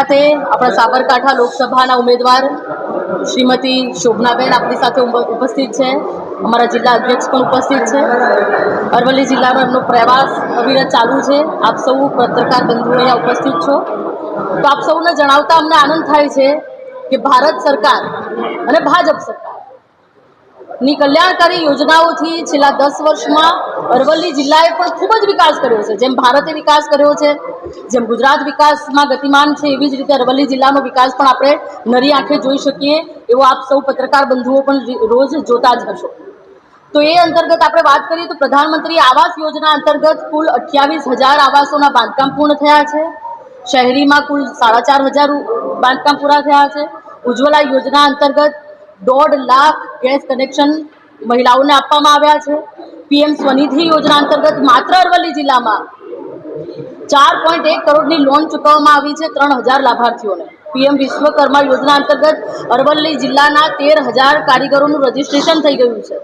ખાતે આપણા સાબરકાંઠા લોકસભાના ઉમેદવાર શ્રીમતી શોભનાબેન આપણી સાથે ઉપ- ઉપસ્થિત છે. અમારા જિલ્લા અધ્યક્ષ પણ ઉપસ્થિત છે. અરવલ્લી જિલ્લાનો એમનો પ્રવાસ અવિરત ચાલુ છે. આપ સૌ પત્રકાર બંધુઓ અહીંયા ઉપસ્થિત છો. તો આપ સૌને જણાવતા અમને આનંદ થાય છે કે ભારત સરકાર અને ભાજપ સરકાર ની કલ્યાણકારી યોજનાઓથી છેલ્લા દસ વર્ષમાં અરવલ્લી જિલ્લાએ પણ ખૂબ જ વિકાસ કર્યો છે. જેમ ભારતે વિકાસ કર્યો છે, જેમ ગુજરાત વિકાસમાં ગતિમાન છે, એવી જ રીતે અરવલ્લી જિલ્લાનો વિકાસ પણ આપણે નરી આંખે જોઈ શકીએ, એવો આપ સૌ પત્રકાર બંધુઓ પણ રોજ જોતા જ હશો. તો એ અંતર્ગત આપણે વાત કરીએ તો પ્રધાનમંત્રી આવાસ યોજના અંતર્ગત કુલ અઠ્યાવીસ હજાર આવાસોના બાંધકામ પૂર્ણ થયા છે. શહેરીમાં કુલ સાડા ચાર હજાર બાંધકામ પૂરા થયા છે. ઉજ્જવલા યોજના અંતર્ગત દોઢ લાખ ગેસ કનેક્શન મહિલાઓને આપવામાં આવ્યા છે. પીએમ સ્વનિધિ યોજના અંતર્ગત માત્ર અરવલ્લી જિલ્લામાં ચાર પોઈન્ટ એક કરોડની લોન ચૂકવવામાં આવી છે ત્રણ હજાર લાભાર્થીઓને. પીએમ વિશ્વકર્મા યોજના અંતર્ગત અરવલ્લી જિલ્લાના તેર હજાર કારીગરોનું રજીસ્ટ્રેશન થઈ ગયું છે.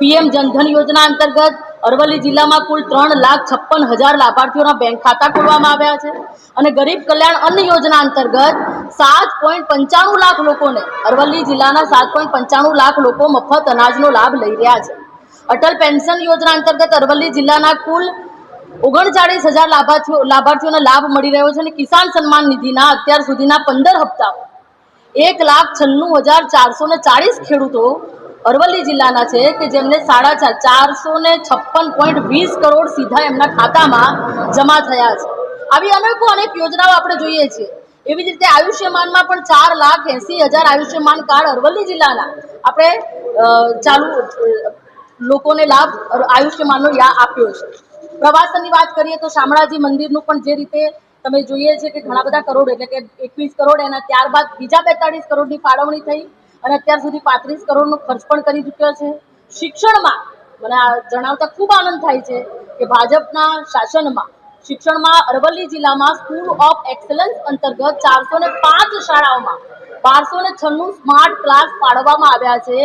પીએમ જનધન યોજના અંતર્ગત અરવલ્લી જિલ્લામાં કુલ ત્રણ લાખ છપ્પન હજાર લાભાર્થીઓના બેંક ખાતા ખોલવામાં આવ્યા છે. અને ગરીબ કલ્યાણ અન્ન યોજના અંતર્ગત સાત પોઈન્ટ પંચાણું લાખ લોકોને અરવલ્લી જિલ્લાના સાત પોઈન્ટ પંચાણું લાખ લોકો મફત અનાજનો લાભ લઈ રહ્યા છે. અટલ પેન્શન યોજના અંતર્ગત અરવલ્લી જિલ્લાના કુલ ઓગણચાળીસ હજાર લાભાર્થીઓ લાભાર્થીઓને લાભ મળી રહ્યો છે અને કિસાન સન્માન નિધિના અત્યાર સુધીના પંદર હપ્તા એક લાખ છન્નું હજાર ચારસો ને ચાળીસ ખેડૂતો અરવલ્લી જિલ્લાના છે કે જેમને સાડા ચાર ચારસો ને છપ્પન પોઈન્ટ વીસ કરોડ સીધા એમના ખાતામાં જમા થયા છે. આવી અનેકો અનેક યોજનાઓ આપણે જોઈએ છીએ. એવી જ રીતે આયુષ્યમાનમાં પણ ચાર લાખ એંસી હજાર આયુષ્યમાન કાર્ડ અરવલ્લી જિલ્લાના આપણે ચાલુ લોકોને લાભ આયુષ્યમાનનો યા આપ્યો છે. પ્રવાસનની વાત કરીએ તો શામળાજી મંદિરનું પણ જે રીતે તમે જોઈએ છે કે ઘણા બધા કરોડ એટલે કે એકવીસ કરોડ એના ત્યારબાદ બીજા બેતાળીસ કરોડની ફાળવણી થઈ અને અત્યાર સુધી પાંત્રીસ કરોડનો ખર્ચ પણ કરી ચૂક્યો છે. શિક્ષણમાં મને જણાવતા ખૂબ આનંદ થાય છે કે ભાજપના શાસનમાં શિક્ષણમાં અરવલ્લી જિલ્લામાં સ્કૂલ ઓફ એક્સલન્સ અંતર્ગત ચારસો ને પાંચ શાળાઓમાં બારસો ને છન્નું સ્માર્ટ ક્લાસ ફાળવવામાં આવ્યા છે,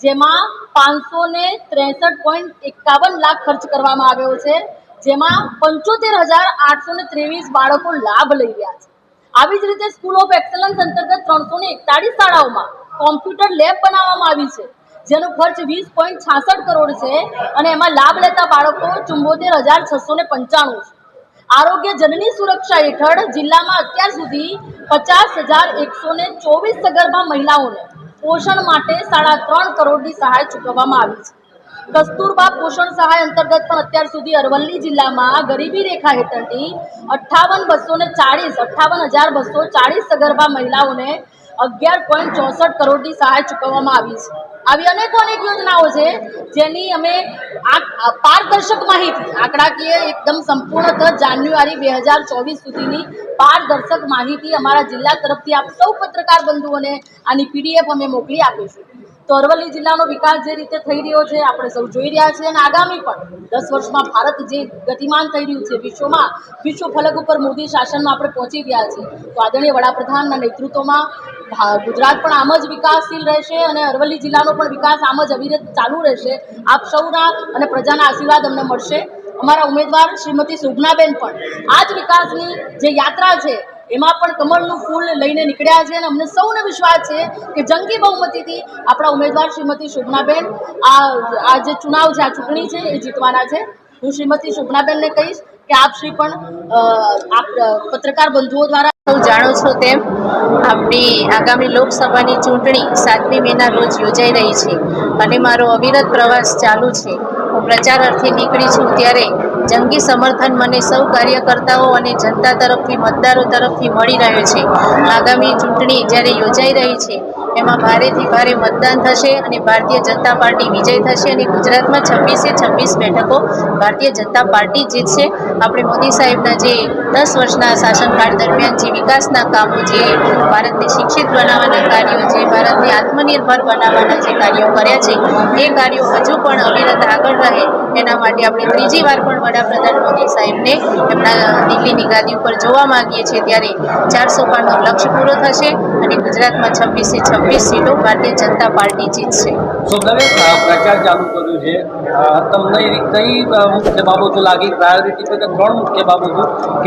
જેમાં પાંચસો ને ત્રેસઠ પોઈન્ટ એકાવન લાખ ખર્ચ કરવામાં આવ્યો છે, જેમાં પંચોતેર હજાર આઠસો ને ત્રેવીસ બાળકો લાભ લઈ રહ્યા છે. આવી જ રીતે સ્કૂલ ઓફ એક્સલન્સ અંતર્ગત ત્રણસો ને એકતાળીસ શાળાઓમાં કોમ્પ્યુટર લેબ બનાવવામાં આવી છે, જેનો ખર્ચ વીસ પોઈન્ટ છાસઠ કરોડ છે અને એમાં લાભ લેતા બાળકો ચુંબોતેર હજાર છસો ને પંચાણું છે. આરોગ્ય જનની સુરક્ષા હેઠળ જિલ્લામાં અત્યાર સુધી પચાસ હજાર એકસો ને ચોવીસ સગર્ભા મહિલાઓને પોષણ માટે સાડા ત્રણ કરોડની સહાય ચૂકવવામાં આવી છે. કસ્તુરબા પોષણ સહાય અંતર્ગત પણ અત્યાર સુધી અરવલ્લી જિલ્લામાં ગરીબી રેખા હેઠળથી અઠ્ઠાવન બસો ને ચાળીસ, અઠ્ઠાવન હજાર બસો ચાળીસ સગર્ભા મહિલાઓને અગિયાર પોઈન્ટ ચોસઠ કરોડની સહાય ચૂકવવામાં આવી છે. આવી અનેકો અનેક યોજનાઓ છે, જેની અમે આ પારદર્શક માહિતી, આંકડાકીય એકદમ સંપૂર્ણતઃ જાન્યુઆરી બે હજાર ચોવીસ સુધીની પારદર્શક માહિતી અમારા જિલ્લા તરફથી આપ સૌ પત્રકાર બંધુઓને આની પીડીએફ અમે મોકલી આપીશું. તો અરવલ્લી જિલ્લાનો વિકાસ જે રીતે થઈ રહ્યો છે, આપણે સૌ જોઈ રહ્યા છીએ અને આગામી પણ દસ વર્ષમાં ભારત જે ગતિમાન થઈ રહ્યું છે વિશ્વમાં, વિશ્વ ફલક ઉપર મોદી શાસનમાં આપણે પહોંચી રહ્યા છીએ. તો આદરણીય વડાપ્રધાનના નેતૃત્વમાં ગુજરાત પણ આમ જ વિકાસશીલ રહેશે અને અરવલ્લી જિલ્લાનો પણ વિકાસ આમ જ અવિરત ચાલુ રહેશે. આપ સૌના અને પ્રજાના આશીર્વાદ અમને મળશે. અમારા ઉમેદવાર શ્રીમતી શોભનાબેન પણ. આ જ વિકાસની જે યાત્રા છે, એમાં પણ કમળનું ફૂલ લઈને નીકળ્યા છે અને અમને સૌને વિશ્વાસ છે કે જંગી બહુમતીથી આપણા ઉમેદવાર શ્રીમતી શોભનાબેન આ આ જે ચુનાવ છે, આ ચૂંટણી છે, એ જીતવાના છે. હું શ્રીમતી શોભનાબેનને કહીશ કે આપ શ્રી પણ આપ, પત્રકાર બંધુઓ દ્વારા સૌ જાણો છો તેમ? આપણી આગામી લોકસભાની ચૂંટણી સાતમી મેના રોજ યોજાઈ રહી છે. અને મારો અવિરત પ્રવાસ ચાલુ છે. હું પ્રચાર અર્થે નીકળી છું ત્યારે જંગી સમર્થન મને સૌ કાર્યકર્તાઓ અને જનતા તરફથી, મતદારો તરફથી મળી રહ્યો છે. આગામી ચૂંટણી જ્યારે યોજાઈ રહી છે એમાં ભારેથી ભારે મતદાન થશે અને ભારતીય જનતા પાર્ટી વિજય થશે અને ગુજરાતમાં છવ્વીસે છવ્વીસ બેઠકો ભારતીય જનતા પાર્ટી જીતશે. આપણે મોદી સાહેબના જે દસ વર્ષના શાસનકાળ દરમિયાન જે વિકાસના કામો જે ભારતને શિક્ષિત બનાવવાના કાર્યો જે ભારતને આત્મનિર્ભર બનાવવાના જે કાર્યો કર્યા છે, એ કાર્યો હજુ પણ અવિરત આગળ રહે. એના માટે આપણે ત્રીજી વાર પણ વડાપ્રધાન મોદી સાહેબને એમના દિલ્હીની ગાદી ઉપર જોવા માંગીએ છીએ. ત્યારે ચારસો પારનો લક્ષ્ય પૂરો થશે અને ગુજરાતમાં છવ્વીસે છવ્વીસ સીટો ભારતીય જનતા પાર્ટી જીતશે. શોભનાબેન તમે પ્રચાર ચાલુ કર્યું છે. તમને એવી કઈ મુખ્ય બાબતો લાગી? પ્રાયોરિટી પર ત્રણ મુખ્ય બાબતો. કે